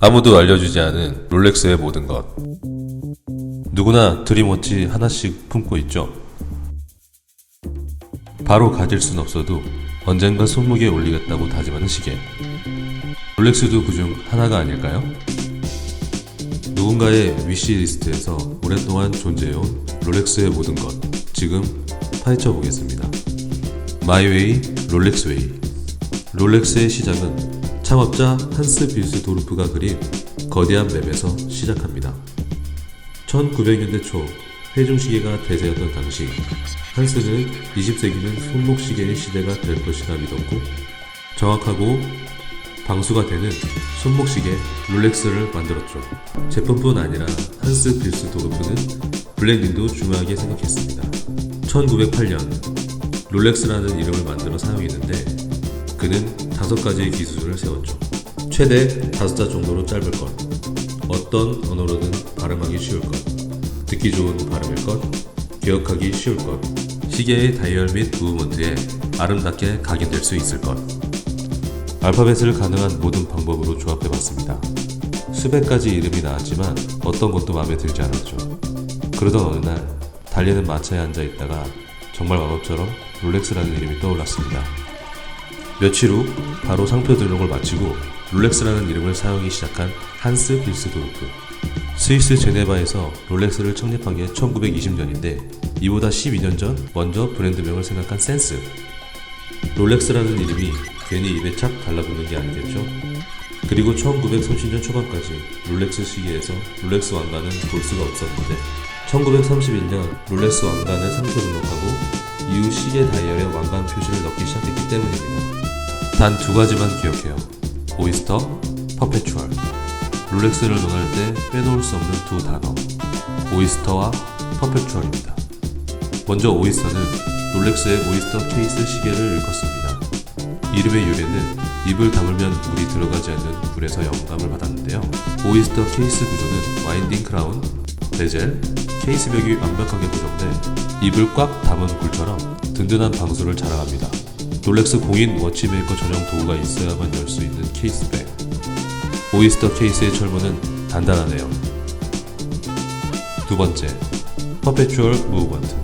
아무도 알려주지 않은 롤렉스의 모든 것. 누구나 드림워치 하나씩 품고 있죠. 바로 가질 순 없어도 언젠가 손목에 올리겠다고 다짐하는 시계. 롤렉스도 그중 하나가 아닐까요? 누군가의 위시리스트에서 오랫동안 존재해온 롤렉스의 모든 것. 지금 파헤쳐 보겠습니다. 마이웨이 롤렉스웨이. 롤렉스의 시작은 창업자 한스 빌스 도르프가 그린 거대한 맵에서 시작합니다. 1900년대 초 회중시계가 대세였던 당시 한스는 20세기는 손목시계의 시대가 될 것이라 믿었고 정확하고 방수가 되는 손목시계 롤렉스를 만들었죠. 제품뿐 아니라 한스 빌스 도르프는 블랙린도 중요하게 생각했습니다. 1908년 롤렉스라는 이름을 만들어 사용했는데 그는 다섯 가지의 기술을 세웠죠. 최대 다섯 자 정도로 짧을 것, 어떤 언어로든 발음하기 쉬울 것, 듣기 좋은 발음일 것, 기억하기 쉬울 것, 시계의 다이얼 및 무브먼트에 아름답게 각인될 수 있을 것. 알파벳을 가능한 모든 방법으로 조합해봤습니다. 수백 가지 이름이 나왔지만 어떤 것도 마음에 들지 않았죠. 그러던 어느 날 달리는 마차에 앉아 있다가 정말 마법처럼 롤렉스라는 이름이 떠올랐습니다. 며칠 후 바로 상표 등록을 마치고 롤렉스라는 이름을 사용하기 시작한 한스 빌스도르프. 스위스 제네바에서 롤렉스를 창립한 게 1920년인데 이보다 12년 전 먼저 브랜드명을 생각한 센스. 롤렉스라는 이름이 괜히 입에 착 달라붙는 게 아니겠죠? 그리고 1930년 초반까지 롤렉스 시계에서 롤렉스 왕관은 볼 수가 없었는데 1931년 롤렉스 왕관을 상표 등록하고 이후 시계 다이얼에 왕관 표시를 넣기 시작했기 때문입니다. 단 두 가지만 기억해요. 오이스터, 퍼페추얼. 롤렉스를 논할 때 빼놓을 수 없는 두 단어. 오이스터와 퍼페추얼입니다. 먼저 오이스터는 롤렉스의 오이스터 케이스 시계를 일컫습니다. 이름의 유래는 입을 다물면 물이 들어가지 않는 굴에서 영감을 받았는데요. 오이스터 케이스 구조는 와인딩 크라운, 베젤, 케이스 벽이 완벽하게 고정돼 입을 꽉 담은 굴처럼 든든한 방수를 자랑합니다. 롤렉스 공인 워치메이커 전용 도구가 있어야만 열 수 있는 케이스백. 오이스터 케이스의 철문은 단단하네요. 두 번째, 퍼페추얼 무브먼트.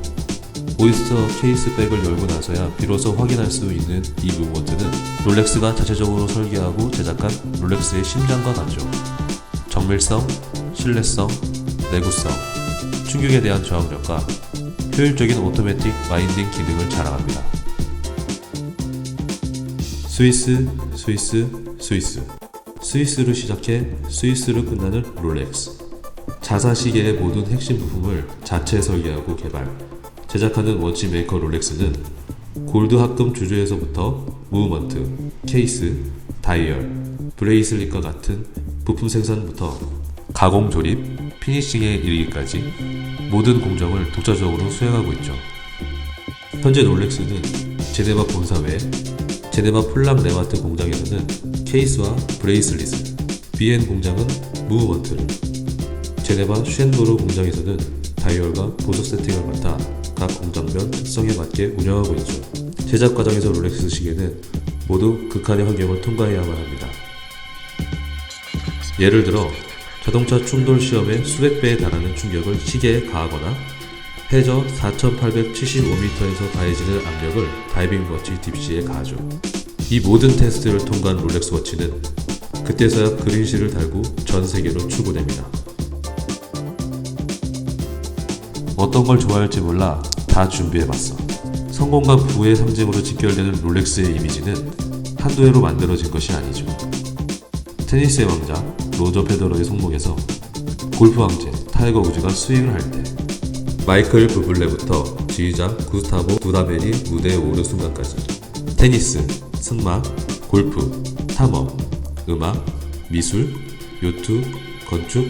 오이스터 케이스백을 열고 나서야 비로소 확인할 수 있는 이 무브먼트는 롤렉스가 자체적으로 설계하고 제작한 롤렉스의 심장과 같죠. 정밀성, 신뢰성, 내구성, 충격에 대한 저항력과 효율적인 오토매틱 와인딩 기능을 자랑합니다. 스위스, 스위스, 스위스. 스위스로 시작해 스위스로 끝나는 롤렉스. 자사 시계의 모든 핵심 부품을 자체 설계하고 개발, 제작하는 워치 메이커 롤렉스는 골드 합금 주조에서부터 무브먼트, 케이스, 다이얼, 브레이슬릿과 같은 부품 생산부터 가공 조립, 피니싱에 이르기까지 모든 공정을 독자적으로 수행하고 있죠. 현재 롤렉스는 제네바 본사 외 제네바 폴랑 레마트 공장에서는 케이스와 브레이슬릿을, 비엔 공장은 무브먼트를, 제네바 쉔도르 공장에서는 다이얼과 보석 세팅을 맡아 각 공장별 특성에 맞게 운영하고 있죠. 제작 과정에서 롤렉스 시계는 모두 극한의 환경을 통과해야만 합니다. 예를 들어 자동차 충돌 시험에 수백 배에 달하는 충격을 시계에 가하거나 해저 4,875m에서 가해지는 압력을 다이빙 워치 딥시에 가하죠. 이 모든 테스트를 통과한 롤렉스 워치는 그때서야 그린실을 달고 전 세계로 추구됩니다. 어떤 걸 좋아할지 몰라 다 준비해봤어. 성공과 부의 상징으로 직결되는 롤렉스의 이미지는 한두 해로 만들어진 것이 아니죠. 테니스의 왕자 로저 페더러의 손목에서 골프 왕제 타이거 우즈가 스윙을 할 때 마이클 부블레부터 지휘자 구스타보 두다벨이 무대에 오른 순간까지 테니스, 승마, 골프, 탐험, 음악, 미술, 요트, 건축,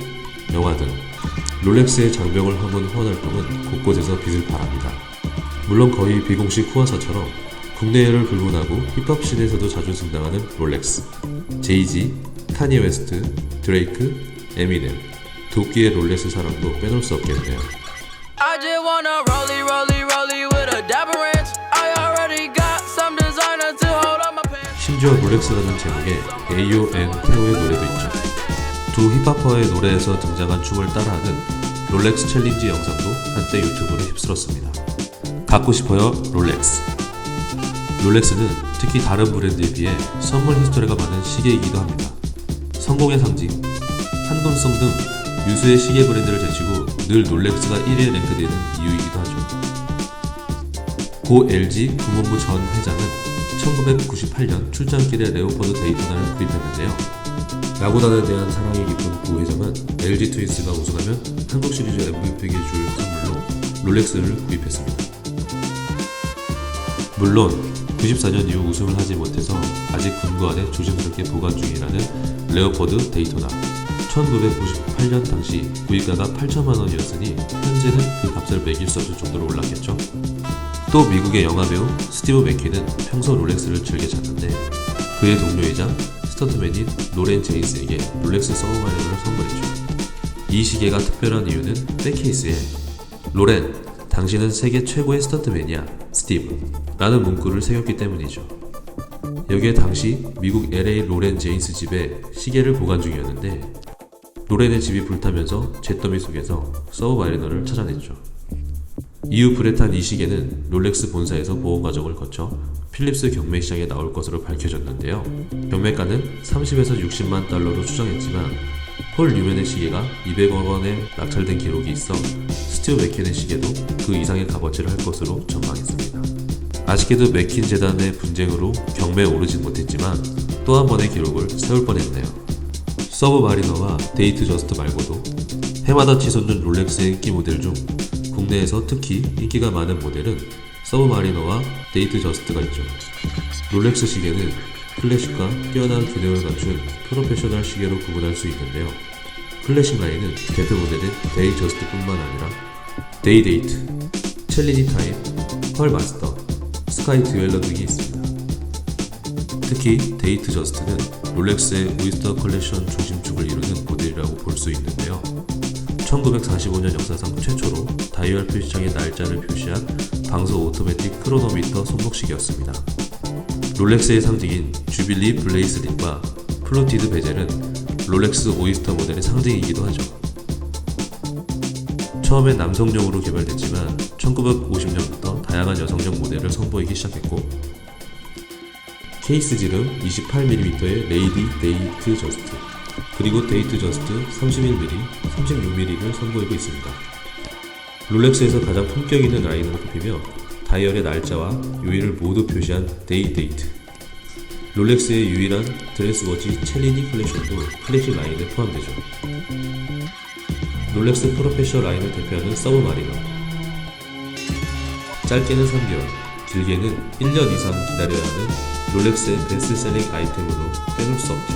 영화 등 롤렉스의 장벽을 허문 후원 활동은 곳곳에서 빛을 발합니다. 물론 거의 비공식 후원사처럼 국내외를 불문하고 힙합 씬에서도 자주 등장하는 롤렉스, 제이지, 카니 웨스트, 드레이크, 에미넴, 도끼의 롤렉스 사랑도 빼놓을 수 없겠네요. I just wanna rollie, rollie, rollie with a dapper ranch. I already got some designer to hold up my pants. 심지어 롤렉스라는 제목에 AON 테오의 노래도 있죠. 두 힙합퍼의 노래에서 등장한 춤을 따라하는 롤렉스 챌린지 영상도 한때 유튜브를 휩쓸었습니다. 갖고 싶어요 롤렉스. 롤렉스는 특히 다른 브랜드에 비해 선물 히스토리가 많은 시계이기도 합니다. 성공의 상징, 한돈성 등 유수의 시계 브랜드를 제치고 늘 롤렉스가 1위에 랭크되는 이유이기도 하죠. 고 LG 국무부 전 회장은 1998년 출장길에 레오포드 데이토나를 구입했는데요. 야구단에 대한 사랑이 깊은 고 회장은 LG 트윈스가 우승하면 한국 시리즈 MVP에게 줄 선물로 롤렉스를 구입했습니다. 물론 94년 이후 우승을 하지 못해서 아직 군구 안에 조심스럽게 보관 중이라는 레오포드 데이토나 1998년 당시 구입가가 8천만 원이었으니 현재는 그 값을 매길 수 없을 정도로 올랐겠죠. 또 미국의 영화배우 스티브 맥퀸은 평소 롤렉스를 즐겨 찾는데 그의 동료이자 스턴트맨인 로렌 제인스에게 롤렉스 서브마리너를 선물했죠. 이 시계가 특별한 이유는 백케이스에 로렌, 당신은 세계 최고의 스턴트맨이야, 스티브 라는 문구를 새겼기 때문이죠. 여기에 당시 미국 LA 로렌 제인스 집에 시계를 보관 중이었는데 로렌의 집이 불타면서 잿더미 속에서 서브마리너를 찾아냈죠. 이후 불에 탄이 시계는 롤렉스 본사에서 보호 과정을 거쳐 필립스 경매 시장에 나올 것으로 밝혀졌는데요. 경매가는 30에서 60만 달러로 추정했지만 폴 뉴맨의 시계가 200억 원에 낙찰된 기록이 있어 스티브 맥킨의 시계도 그 이상의 값어치를 할 것으로 전망했습니다. 아쉽게도 맥킨 재단의 분쟁으로 경매에 오르진 못했지만 또 한 번의 기록을 세울 뻔했네요. 서브 마리너와 데이트 저스트 말고도 해마다 치솟는 롤렉스의 인기 모델 중 국내에서 특히 인기가 많은 모델은 서브마리너와 데이트 저스트가 있죠. 롤렉스 시계는 클래식과 뛰어난 기능을 갖춘 프로페셔널 시계로 구분할 수 있는데요. 클래식 라인은 대표 모델인 데이 저스트뿐만 아니라 데이 데이트, 첼리니 타임, 펄 마스터, 스카이 듀엘러 등이 있습니다. 특히 데이트 저스트는 롤렉스의 위스터 컬렉션 중심축을 이루는 모델이라고 볼 수 있는데요. 1945년 역사상 최초로 다이얼 표시창에 날짜를 표시한 방수 오토매틱 크로노미터 손목시계였습니다. 롤렉스의 상징인 주빌리 블레이스릿과 플루티드 베젤은 롤렉스 오이스터 모델의 상징이기도 하죠. 처음엔 남성용으로 개발됐지만 1950년부터 다양한 여성용 모델을 선보이기 시작했고 케이스 지름 28mm의 레이디 데이트 저스트 그리고 데이트 저스트 31mm, 36mm를 선보이고 있습니다. 롤렉스에서 가장 품격 있는 라인으로 꼽히며 다이얼의 날짜와 요일을 모두 표시한 데이 데이트. 롤렉스의 유일한 드레스워치 첼리니 컬렉션도 클래식 라인에 포함되죠. 롤렉스 프로페셔 라인을 대표하는 서브마리너. 짧게는 3개월, 길게는 1년 이상 기다려야 하는 롤렉스의 베스트셀링 아이템으로 빼놓을 수 없죠.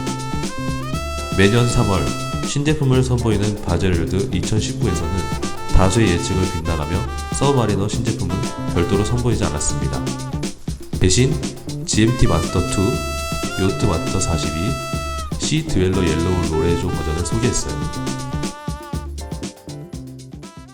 매년 3월 신제품을 선보이는 바젤르드 2019에서는 다수의 예측을 빗나가며 서브마리너 신제품은 별도로 선보이지 않았습니다. 대신 GMT 마스터 2, 요트 마스터 42, C 드웰러 옐로우 로레조 버전을 소개했어요.